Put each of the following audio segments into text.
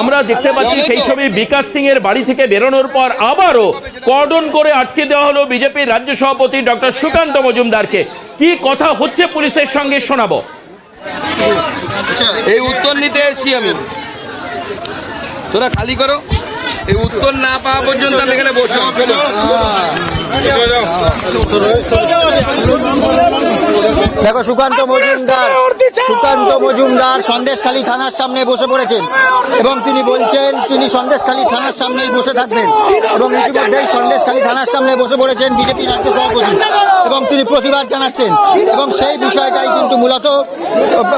আমরা দেখতে পাচ্ছি সেই ছবি বিকাশ সিং এর বাড়ি থেকে বেরোনোর পর আবারও কর্ডন করে আটকে দেওয়া হলো বিজেপির রাজ্য সভাপতি ডক্টর সুকান্ত মজুমদারকে। কি কথা হচ্ছে পুলিশের সঙ্গে শোনাবো? এই উত্তর নিতে এসছি আমি। তোরা খালি করো। এই উত্তর না পাওয়া পর্যন্ত আমি এখানে বসে চলো। দেখো সুকান্ত মজুমদার। সুকান্ত মজুমদার সন্দেশখালী থানার সামনে বসে পড়েছেন এবং তিনি বলছেন তিনি সন্দেশখালী থানার সামনেই বসে থাকবেন এবং ইতিমধ্যেই সন্দেশখালী থানার সামনে বসে পড়েছেন বিজেপি রাজ্য সভাপতি এবং তিনি প্রতিবাদ জানাচ্ছেন এবং সেই বিষয়টাই কিন্তু মূলত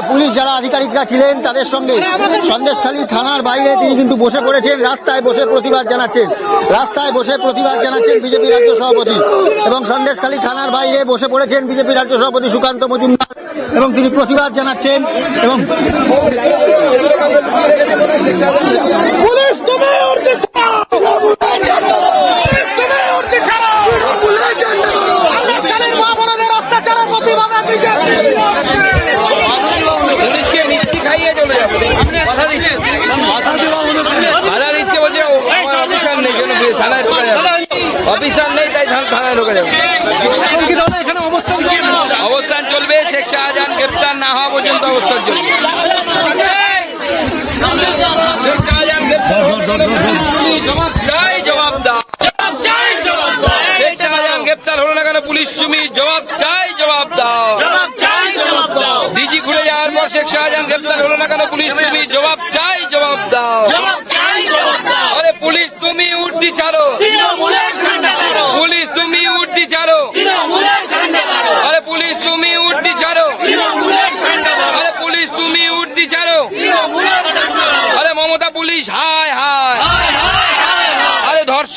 পুলিশ যারা আধিকারিকরা ছিলেন তাদের সঙ্গে সন্দেশখালী থানার বাইরে তিনি কিন্তু বসে পড়েছেন রাস্তায় বসে প্রতিবাদ জানাচ্ছেন রাস্তায় বসে প্রতিবাদ জানাচ্ছেন বিজেপি রাজ্য সভাপতি এবং সন্দেশখালী থানার বাইরে বসে পড়েছেন বিজেপি রাজ্য সভাপতি সুকান্ত মজুমদার এবং তিনি প্রতিবাদ জানাচ্ছেন এবং পুলিশ অফিসার নেই জন্য থানায় ঢোকা যাবে। অফিসার নেই তাই থানায় ঢোকা যাবে। শেখ শাহজাহান গ্রেপ্তার না হওয়া পর্যন্ত অবস্থান চলবে শেখ শাহজাহান গ্রেপ্তার হলে পুলিশ জবাব চাই জবাব দাও। শেখ শাহজাহান গ্রেপ্তার হলো না কেন পুলিশ তুমি জবাব চাই জবাব দাও। ডিজি খুলে যাওয়ার পর শেখ শাহজাহান গ্রেপ্তার হলো না কেন পুলিশ তুমি জবাব চাই জবাব দাও। আরে পুলিশ তুমি উর্দি ছাড়ো।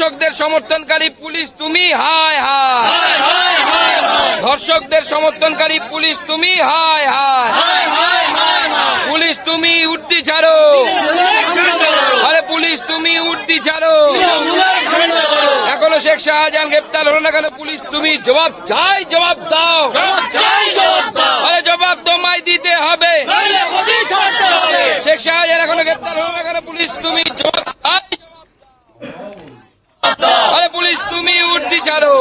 ধর্ষকদের সমর্থনকারী পুলিশ তুমি হায় হায়। ধর্ষকদের সমর্থনকারী পুলিশ তুমি হায় হায়। পুলিশ তুমি উর্দি ছাড়ো। আরে পুলিশ তুমি উর্দি ছাড়ো। এখনও শেখ শাহজাহান গ্রেপ্তার হলো না কেন? পুলিশ তুমি জবাব চাই জবাব দাও। আরে জবাব তোমায় দিতে হবে। শেখ শাহজাহান এখনও গ্রেপ্তার হলো না কেন? পুলিশ তুমি জবাব চাই আরে পুলিশ তুমি উর্দি ছাড়ো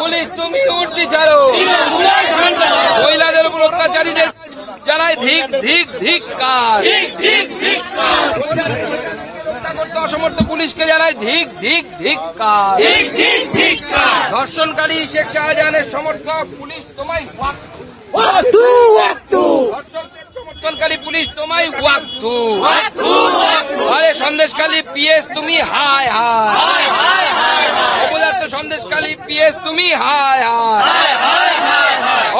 পুলিশ তুমি উর্দি ছাড়ো মহিলাদের উপর অত্যাচারীদের জানায় ধিক ধিক ধিক কার। করতে অসমর্থ পুলিশকে জানায় ধিক ধিক ধিক কার। ধর্ষণকারী শেখ শাহজাহানের সমর্থক পুলিশ তোমায় সমর্থনকারী পুলিশ তোমায় ওয়াক্তু আরে সন্দেশখালী পিএস তুমি হায় হায়। অবদার্থ সন্দেশখালী পিএস তুমি হায় হায়।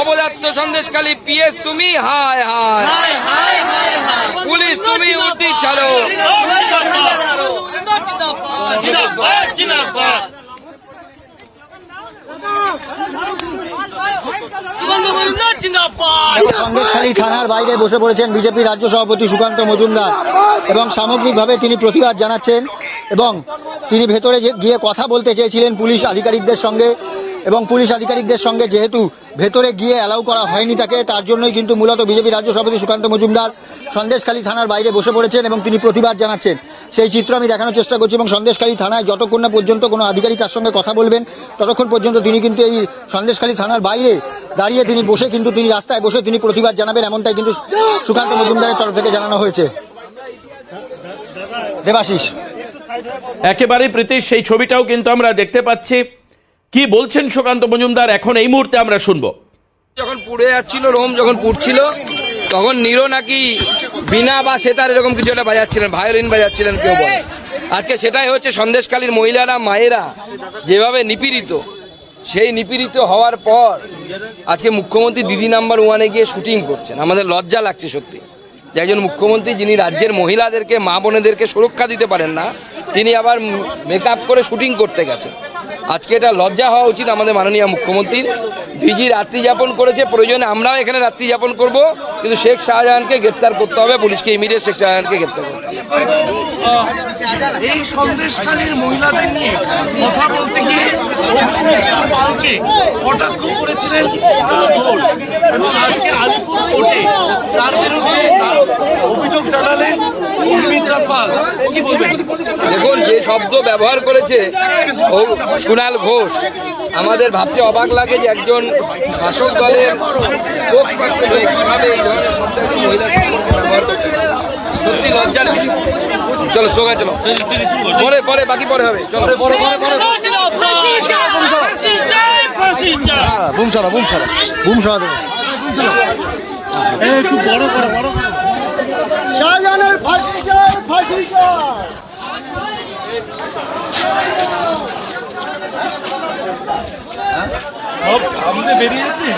অবদার্থ সন্দেশখালী পিএস তুমি হায় হায়। পুলিশ তুমি উর্দি ছাড়ো সন্দেশখালী থানার বাইরে বসে পড়েছেন বিজেপি রাজ্য সভাপতি সুকান্ত মজুমদার এবং সামগ্রিকভাবে তিনি প্রতিবাদ জানাচ্ছেন এবং তিনি ভেতরে গিয়ে কথা বলতে চেয়েছিলেন পুলিশ আধিকারিকদের সঙ্গে। এবং পুলিশ আধিকারিকদের সঙ্গে যেহেতু ভেতরে গিয়ে অ্যালাউ করা হয়নি তাকে, তার জন্যই কিন্তু মূলত বিজেপি রাজ্য সভাপতি সুকান্ত মজুমদার সন্দেশখালী থানার বাইরে বসে পড়েছেন এবং তিনি প্রতিবাদ জানাচ্ছেন। সেই চিত্র আমি দেখানোর চেষ্টা করছি এবং সন্দেশখালী থানায় যতক্ষণ না পর্যন্ত কোনো আধিকারিক তার সঙ্গে কথা বলবেন, ততক্ষণ পর্যন্ত তিনি কিন্তু এই সন্দেশখালী থানার বাইরে দাঁড়িয়ে তিনি বসে কিন্তু তিনি রাস্তায় বসে তিনি প্রতিবাদ জানাবেন, এমনটাই কিন্তু সুকান্ত মজুমদারের তরফ থেকে জানানো হয়েছে। দেবাশিস। একেবারে প্রীতিশ সেই ছবিটাও কিন্তু আমরা দেখতে পাচ্ছি। কি বলছেন সুকান্ত মজুমদার? এখন এই মুহূর্তে আমরা শুনব। যখন পুড়ে যাচ্ছিল, রোম যখন পুড়ছিল, তখন নিরো নাকি বিনা বা সেতার এরকম কিছু একটা বাজাচ্ছিলেন, ভায়োলিন বাজাচ্ছিলেন কেউ বলে। আজকে সেটাই হচ্ছে সন্দেশকালীর মহিলারা, মায়েরা যেভাবে নিপীড়িত, সেই নিপীড়িত হওয়ার পর আজকে মুখ্যমন্ত্রী দিদি নাম্বার ওয়ানে গিয়ে শুটিং করছেন। আমাদের লজ্জা লাগছে সত্যি। যে একজন মুখ্যমন্ত্রী যিনি রাজ্যের মহিলাদেরকে, মা বোনেদেরকে সুরক্ষা দিতে পারেন না, তিনি আবার মেকআপ করে শুটিং করতে গেছেন। আজকে এটা লজ্জা হওয়া উচিত আমাদের মাননীয় মুখ্যমন্ত্রীর। ডিজি রাত্রি যাপন করেছে, প্রয়োজনে আমরাও এখানে রাত্রি যাপন করব। কিন্তু শেখ শাহজাহানকে গ্রেপ্তার করতে হবে, পুলিশকে ইমিডিয়েট শেখ শাহজাহানকে গ্রেপ্তার করতে হবে। কটাক্ষ করেছিলেন তার বিরুদ্ধে দেখুন যে শব্দ ব্যবহার করেছে ও কুণাল ঘোষ আমাদের ভাবতে অবাক লাগে যে একজন শাসক দলের spokesperson এই ধরনের শব্দ মহিলা ব্যবহার করছে। সত্যি লজ্জার বিষয় চলো সোগা চলো। পরে পরে বাকি পরে হবে। চলো। বুম সরা বুম সরা বুম সরা দেবে। শাহজাহানের ফাঁসি চাই ফাঁসি চাই আমাদের বেরিয়েছে